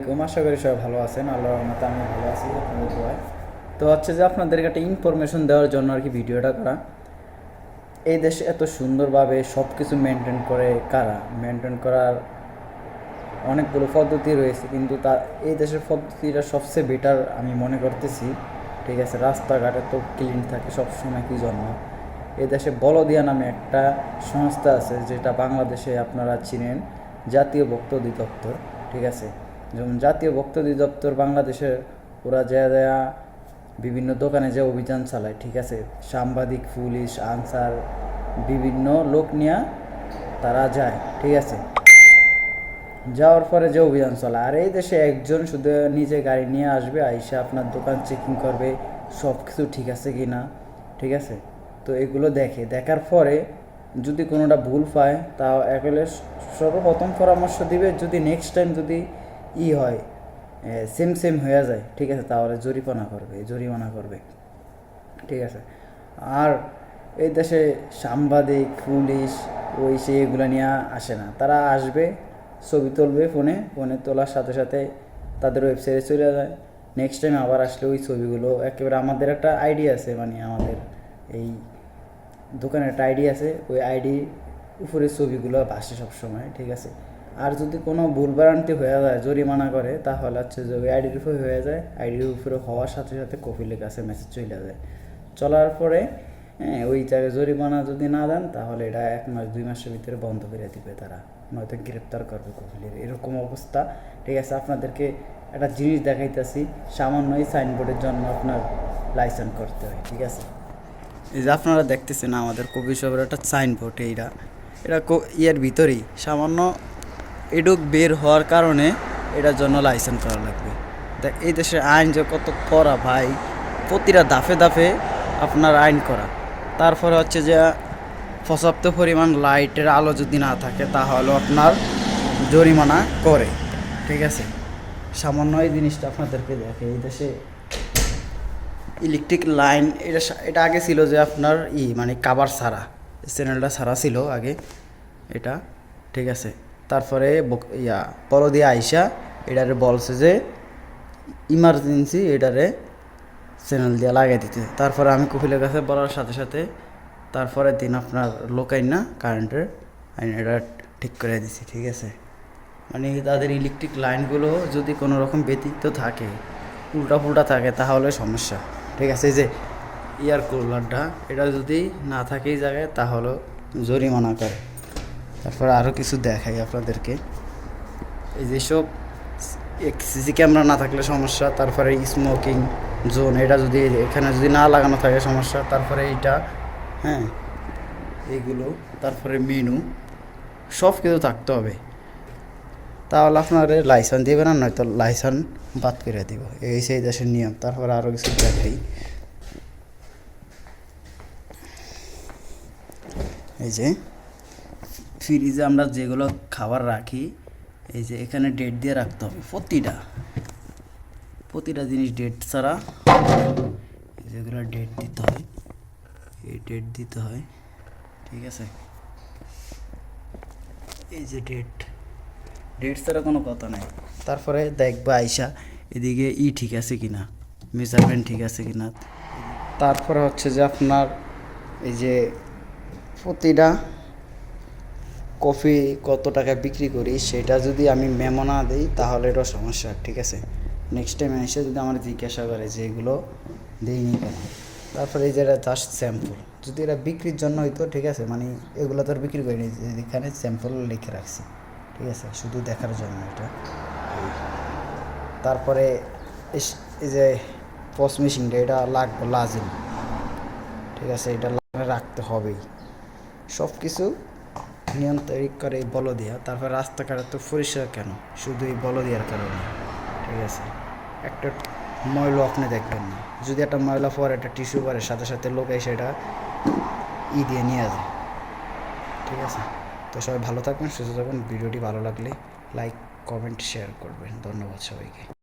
আসসালামাইকুম আশা করি সবাই ভালো আছেন। আল্লাহর রহমতে আমি ভালো আছি, আপনাদের দোয়ায়। তো হচ্ছে যে আপনাদেরকে একটা ইনফরমেশন দেওয়ার জন্য আর কি ভিডিওটা করা। এই দেশে এত সুন্দরভাবে সব কিছু মেনটেন করে কারা? মেনটেন করার অনেকগুলো পদ্ধতি রয়েছে, কিন্তু তা, এই দেশের পদ্ধতিটা সবচেয়ে বেটার আমি মনে করতেছি। ঠিক আছে, রাস্তাঘাটে তো ক্লিন থাকে, সবসময় কি জন্য? এই দেশে বলদিয়া নামে একটা সংস্থা আছে, যেটা বাংলাদেশে আপনারা চিনেন, জাতীয় ভক্ত অধিদপ্তর। ঠিক আছে যেমন জাতীয় ভক্ত অধিদপ্তর বাংলাদেশের ওরা যা দেয়া বিভিন্ন দোকানে যে অভিযান চালায়, ঠিক আছে? সাংবাদিক, পুলিশ, আনসার, বিভিন্ন লোক নিয়ে তারা যায়, ঠিক আছে? যাওয়ার পরে যে অভিযান চলে আর এই দেশে একজন শুধু নিজে গাড়ি নিয়ে আসবে, আইসা আপনার দোকান চেকিং করবে সব কিছু ঠিক আছে কি না ঠিক আছে? তো এগুলো দেখে। দেখার পরে যদি কোনোটা ভুল পায় তা একলে সর্বপ্রথম পরামর্শ দিবে, যদি নেক্সট টাইম যদি ই হয় সেম সেম হয়ে যায়। ঠিক আছে তাহলে জরিমানা করবে জরিমানা করবে। ঠিক আছে। আর এই দেশে সাংবাদিক, পুলিশ ওই সে এগুলো নিয়ে আসে না। তারা আসবে, ছবি তুলবে ফোনে ফোনে তোলার সাথে সাথে তাদের ওয়েবসাইটে চলে যায়। নেক্সট টাইম আবার আসলে ওই ছবিগুলো, একেবারে আমাদের একটা আইডি আছে মানে আমাদের এই দোকানের একটা আইডি আছে, ওই আইডি উপরে ছবিগুলো ভাসে সবসময়, ঠিক আছে। আর যদি কোনো ভুলভ্রান্তি হয়ে যায়, জরিমানা করে, তাহলে হচ্ছে যে ওই আইডির হয়ে যায়। আইডির উপরে হওয়ার সাথে সাথে কপিলের কাছে মেসেজ চলে যায়। চলার পরে হ্যাঁ ওই জায়গায় জরিমানা যদি না দেন, তাহলে এটা এক মাস, দুই মাসের ভিতরে বন্ধ করে দিবে তারা। নয়তো গ্রেপ্তার করবে কপিলের। এরকম অবস্থা। ঠিক আছে, আপনাদেরকে একটা জিনিস দেখাইতেছি। সামান্য এই সাইনবোর্ডের জন্য আপনার লাইসেন্স করতে হয়, ঠিক আছে? এই যে আপনারা দেখতেছেন আমাদের কবি সবের একটা সাইনবোর্ড এইটা। এটা ইয়ের ভিতরেই সামান্য এডুক বের হওয়ার কারণে এটার জন্য লাইসেন্স করা লাগবে। দেখ, এই দেশের আইন যে কত করা ভাই, প্রতিটা দাফে দাফে আপনার আইন করা। তারপরে হচ্ছে যে পর্যাপ্ত পরিমাণ লাইটের আলো যদি না থাকে, তাহলে আপনার জরিমানা করে। ঠিক আছে? সামান্য এই জিনিসটা আপনাদেরকে দেখে, এই দেশে ইলেকট্রিক লাইন এটা এটা আগে ছিল যে আপনার ই মানে কাবার ছাড়া চ্যানেলটা ছাড়া ছিল আগে, এটা। ঠিক আছে? তারপরে ইয়া, পর দিয়ে আইসা এটারে বলছে যে ইমার্জেন্সি এটারে চ্যানেল দিয়ে লাগাই দিতে। তারপরে আমি কপিলের কাছে বলার সাথে সাথে তারপরে দিন আপনার লোকাই না কারেন্টের আইন এটা ঠিক করে দিছি, ঠিক আছে? মানে তাদের ইলেকট্রিক লাইনগুলো যদি কোনো রকম ব্যতীত থাকে উল্টা পুল্টা থাকে, তাহলে সমস্যা। ঠিক আছে যে ইয়ার কুলারটা এটা যদি না থাকে এই জায়গায় তাহলে জরিমানা করে। তারপর আরও কিছু দেখাই আপনাদেরকে। এই যেসব সিসি ক্যামেরা না থাকলে সমস্যা, তারপরে স্মোকিং জোন এটা যদি এখানে যদি না লাগানো থাকে সমস্যা, তারপরে এইটা হ্যাঁ এইগুলো, তারপরে মেনু সব কিছু থাকতে হবে। তাহলে আপনার লাইসেন্স দিবে না নয়তো লাইসেন্স বাদ করে দিব। এই সেই দেশের নিয়ম। তারপরে আরও কিছু দেখাই। এই যে ফ্রিজে আমরা যেগুলো খাবার রাখি, এই যে এখানে ডেট দিয়ে রাখতে হবে, প্রতিটা প্রতিটা জিনিস ডেট ছাড়া যেগুলো ডেট দিতে হয়, এই ডেট দিতে হয়, ঠিক আছে? এই যে ডেট ডেট ছাড়া কোনো কথা নাই। তারপরে দেখবা আইসা এদিকে ই ঠিক আছে কিনা, মেজারমেন্ট ঠিক আছে কি না তারপরে হচ্ছে যে আপনার এই যে প্রতিটা কফি কত টাকা বিক্রি করি, সেটা যদি আমি মেমো না দিই, তাহলে এটা সমস্যা, ঠিক আছে? নেক্সট টাইম এসে যদি আমার জিজ্ঞাসা করে যে এগুলো দিইনি কেন? তারপরে এই যে এটা জাস্ট স্যাম্পল যদি এটা বিক্রির জন্য হইতো, ঠিক আছে? মানে এগুলো তো আর বিক্রি করিনি, এখানে স্যাম্পল লিখে রাখছি, ঠিক আছে? শুধু দেখার জন্য এটা। তারপরে এই যে পস মেশিনটা এটা লাগবে লাজিম, ঠিক আছে? এটা রাখতে হবেই। সব কিছু নিয়ন্ত্রণ করে এই বল দিয়া তারপর রাস্তাঘাটে তো পরিষ্কার কেন? শুধু এই বল দেওয়ার কারণে। ঠিক আছে? একটা ময়লা আপনি দেখবেন না। যদি একটা ময়লা পরে একটা টিস্যু পরে সাথে সাথে লোক এসে এটা ই দিয়ে নিয়ে যায়। ঠিক আছে? তো সবাই ভালো থাকবেন, সুস্থ থাকবেন। ভিডিওটি ভালো লাগলে লাইক, কমেন্ট, শেয়ার করবেন। ধন্যবাদ সবাইকে।